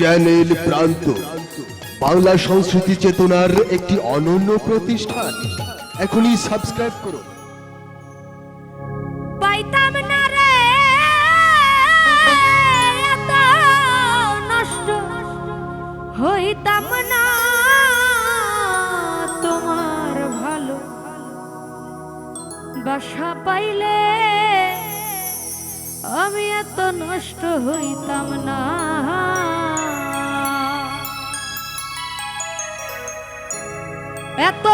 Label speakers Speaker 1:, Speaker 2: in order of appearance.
Speaker 1: Channel প্রান্ত। বাংলা সংস্কৃতি চেতনার একটি অনন্য প্রতিষ্ঠান। এখনই সাবস্ক্রাইব করুন।
Speaker 2: বাসা পাইলে আমি এত নষ্ট হইতাম না। এত